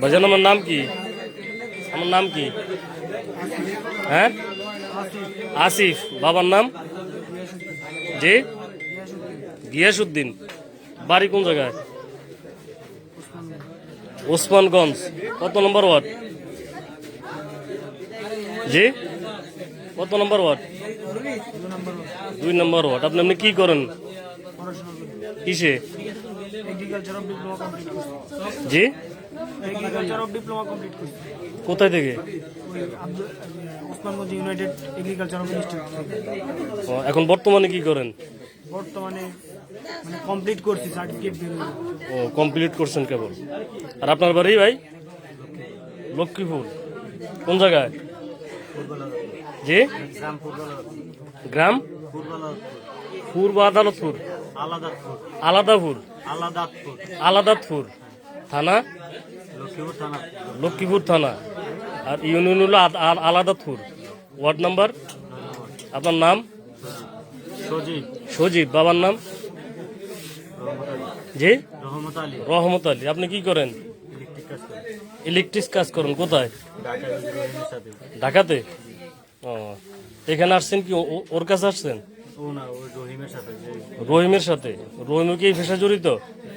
ভাইজান, আমার নাম কি? আমার নাম কি? হ্যাঁ? আসিফ। বাবার নাম? জি? গিয়াসুদ্দিন বাড়ি কোন জায়গায়? ওসমানগঞ্জ। কত নম্বর ওয়ার্ড? জি? কত নম্বর ওয়ার্ড? দুই নম্বর ওয়ার্ড। আপনি আপনি কি করেন? কিসে? এগ্রিকালচার অফ ডিপ্লোমা কমপ্লিট করছি। জি? এগ্রিকালচার অফ ডিপ্লোমা কমপ্লিট করছি। কোথায় থেকে? Osmanganj united agriculture of institute ও, এখন বর্তমানে কি করেন? বর্তমানে মানে কমপ্লিট করছি সার্টিফিকেট ও কমপ্লিট করছেন কেবল। আর আপনার বাড়ি ভাই? লক্ষ্মীপুর। কোন জায়গায়? জি? গ্রাম পূর্ব আদালতপুর। আলাদাপুর আলাদাতপুর থানা? লক্ষ্মীপুর থানা। আর ইউনিয়ন হলো আলাদাতপুর ওয়ার্ড নাম্বার? আপনার নাম? সজীব। সজীব। বাবার নাম? জি? রহমত আলী। রহমত আলী। আপনি কি করেন? ইলেকট্রিক কাজ করে করেন। কোথায়? ঢাকাতে? ও। এখানে আসছেন কি? ওর কাছে আসছেন? রহিমের সাথে যে রহিমের সাথে? রহিমও কি এই পেশা জড়িত?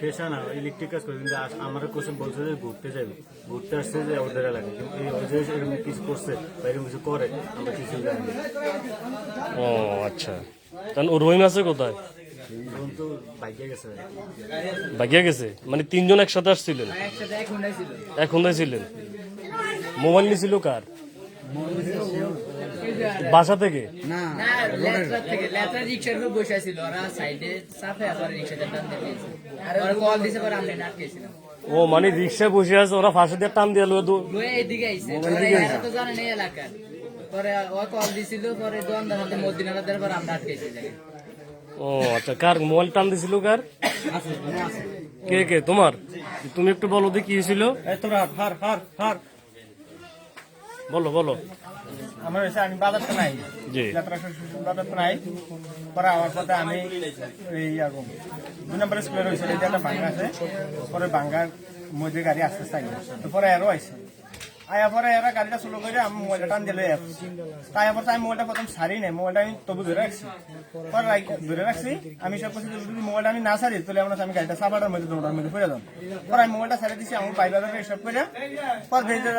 পেশা না ইলেকট্রিক কাজ করে কিন্তু আমার কোশ্চেন বলছে যে ঘুরতে যাবে। ঘুরতে আসছে যে ওদের এলাকায় কিন্তু এরকম কিছু করছে বা এরকম কিছু করে আমরা কিছু জানি ও আচ্ছা। তাহলে ও রহিম আছে কোথায়? গেছে। মানে তিনজন একসাথে আসছিলেন? এক হুন্দায় ছিলেন? মোবাইল নিছিল কার? বাসা থেকে? ও মানে রিক্সায় বসে আছে ওরা ফাঁসে দিয়ে টান দিয়ে পরে ও কল দিছিল পরে দোকানদার হাতে মদিনারা দেওয়ার পর আমরা আটকেছি ও আচ্ছা কার মোবাইল টান দিছিল কার? কে কে তোমার? তুমি একটু বলো দেখি কি হয়েছিল তোরা হার হার হার বলো বলো। আমার হয়েছে আমি বাজারটা নাই। যাত্রা শ্বশুর নাই। পরে আমার সাথে আমি এই আগুন দুই নম্বর স্কুলের হয়েছে এটা একটা ভাঙ্গা আছে। পরে ভাঙ্গার মধ্যে গাড়ি আসতে চাই পরে আরও আইছে। আয়া পরে এরা গাড়িটা স্লো করে আমি মোবাইলটা টান দিলে তাই পরে আমি মোবাইলটা প্রথম সারি নাই মোবাইলটা আমি তবু ধরে রাখছি। পরে ধরে রাখছি। আমি সব কিছু যদি মোবাইলটা আমি না সারি তাহলে আমরা আমি গাড়িটা সাবাটার মধ্যে দৌড়ার মধ্যে যাম পরে আমি মোবাইলটা সারি দিছি আমার পাইবার সব করে পরে ভেজে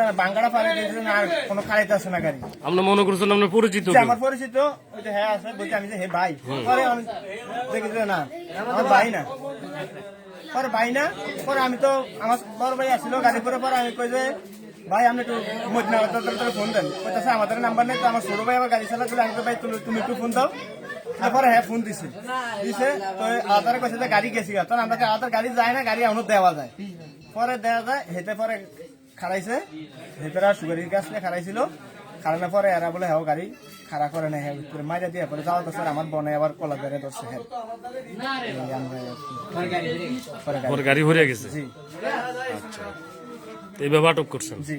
পারে ভেজে না আর কোনো খাড়াইতে আসে না গাড়ি। আমরা মনে করছেন আপনার পরিচিত। আমার পরিচিত ওই যে হ্যাঁ আছে। বলছি আমি যে হে ভাই। পরে আমি দেখি না আমার ভাই না। পরে ভাই না পরে আমি তো আমার বড় ভাই আসছিল গাড়ি করে পরে আমি কই যে ভাই আপনি একটু মদিনা ফোন দেন। কইতাছে আমাদের নাম্বার নেই তো আমার ছোট ভাই আবার গাড়ি চালা বলে আমি তো ভাই তুমি একটু ফোন দাও। তারপরে হ্যাঁ ফোন দিছে। দিছে তো আধারে কইছে যে গাড়ি গেছি। তখন আমরা আধার গাড়ি যায় না গাড়ি এমন দেওয়া যায়। পরে দেওয়া যায় হেতে পরে খারাইছে হেতে আর সুগারির গাছ নিয়ে খারাইছিল খারানোর পরে এরা বলে হ্যাঁ গাড়ি খাড়া করে না হ্যাঁ মাইরা দিয়ে পরে যাওয়া স্যার আমার বনে আবার কলা বেড়ে ধরছে হ্যাঁ। আমরা গাড়ি- ভরে গেছে? জি। আচ্ছা। এইভাবে আটক করছেন। জি।